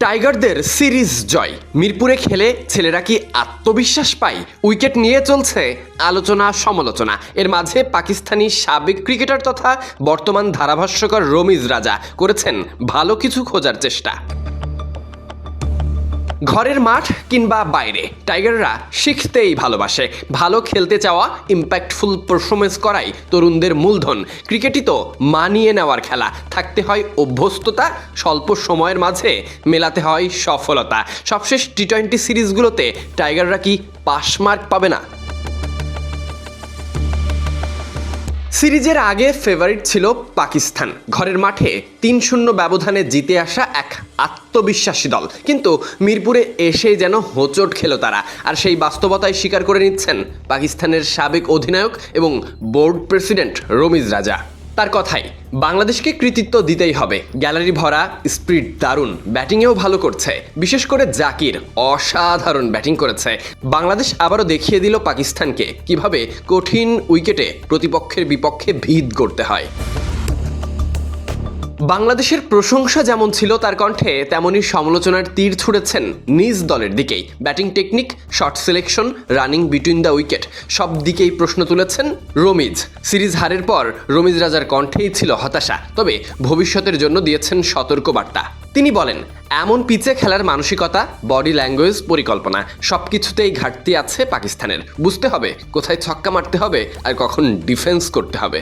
টাইগারদের সিরিজ জয়। মিরপুরে খেলে ছেলেরা কি আত্মবিশ্বাস পায়? উইকেট নিয়ে চলছে আলোচনা, সমালোচনা। এর মাঝে পাকিস্তানি সাবেক ক্রিকেটার তথা বর্তমান ধারাভাষ্যকর রমিজ রাজা করেছেন ভালো কিছু খোঁজার চেষ্টা। ঘরের মাঠ কিংবা বাইরে। টাইগাররা শিখতেই ভালোবাসে। ভালো খেলতে চাওয়া ইম্প্যাক্টফুল পারফরমেন্স করাই তরুণদের মূলধন। ক্রিকেটই তো মানিয়ে নেওয়ার খেলা। থাকতে হয় অভ্যস্ততা, স্বল্প সময়ের মাঝে মেলাতে হয় সফলতা। সবশেষ টি টোয়েন্টি সিরিজগুলোতে টাইগাররা কি পাশ মার্ক পাবে না? সিরিজের আগে ফেভারিট ছিল পাকিস্তান। ঘরের মাঠে তিন শূন্য ব্যবধানে জিতে আসা এক আত্মবিশ্বাসী দল। কিন্তু মিরপুরে এসে যেন হোঁচট খেল তারা। আর সেই বাস্তবতায় স্বীকার করে নিচ্ছেন পাকিস্তানের সাবেক অধিনায়ক এবং বোর্ড প্রেসিডেন্ট রমিজ রাজা। তার কথাই, বাংলাদেশকে কৃতিত্ব দিতেই হবে। গ্যালারি ভরা, স্পিড দারুণ, ব্যাটিংয়েও ভালো করছে। বিশেষ করে জাকির, অসাধারণ ব্যাটিং করেছে। বাংলাদেশ আবারও দেখিয়ে দিল পাকিস্তানকে, কীভাবে কঠিন উইকেটে প্রতিপক্ষের বিপক্ষে ভিত করতে হয়। বাংলাদেশের প্রশংসা যেমন ছিল তার কণ্ঠে তেমনই সমালোচনার তীর ছুঁড়েছেন নিজ দলের দিকেই। Batting technique, shot selection, running between the wicket, সব দিকেই প্রশ্ন তুলেছেন রমিজ। সিরিজ হারের পর রমিজ রাজার কণ্ঠেই ছিল হতাশা, তবে ভবিষ্যতের জন্য দিয়েছেন সতর্ক বার্তা তিনি বলেন, এমন পিচে খেলার মানসিকতা, বডি ল্যাঙ্গুয়েজ পরিকল্পনা সব কিছুতেই ঘাটতি আছে পাকিস্তানের। বুঝতে হবে কোথায় ছক্কা মারতে হবে আর কখন ডিফেন্স করতে হবে।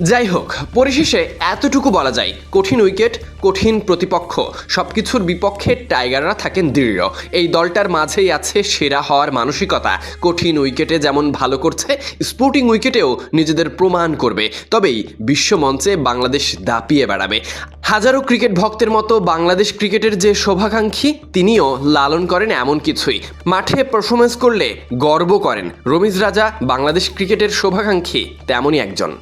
যাই হোক পরিশেষে এতটুকু বলা যায়, কঠিন উইকেট, কঠিন প্রতিপক্ষ সব কিছুর বিপক্ষে টাইগাররা থাকেন দৃঢ়। এই দলটার মাঝেই আছে সেরা হওয়ার মানসিকতা। কঠিন উইকেটে যেমন ভালো করছে, স্পোর্টিং উইকেটেও নিজেদের প্রমাণ করবে। তবেই বিশ্বমঞ্চে বাংলাদেশ দাপিয়ে বেড়াবে। হাজারো ক্রিকেট ভক্তের মতো বাংলাদেশ ক্রিকেটের যে শোভাকাঙ্ক্ষী, তিনিও লালন করেন এমন কিছুই। মাঠে পারফরমেন্স করলে গর্ব করেন। রমিজ রাজা, বাংলাদেশ ক্রিকেটের শোভাকাঙ্ক্ষী, তেমনই একজন।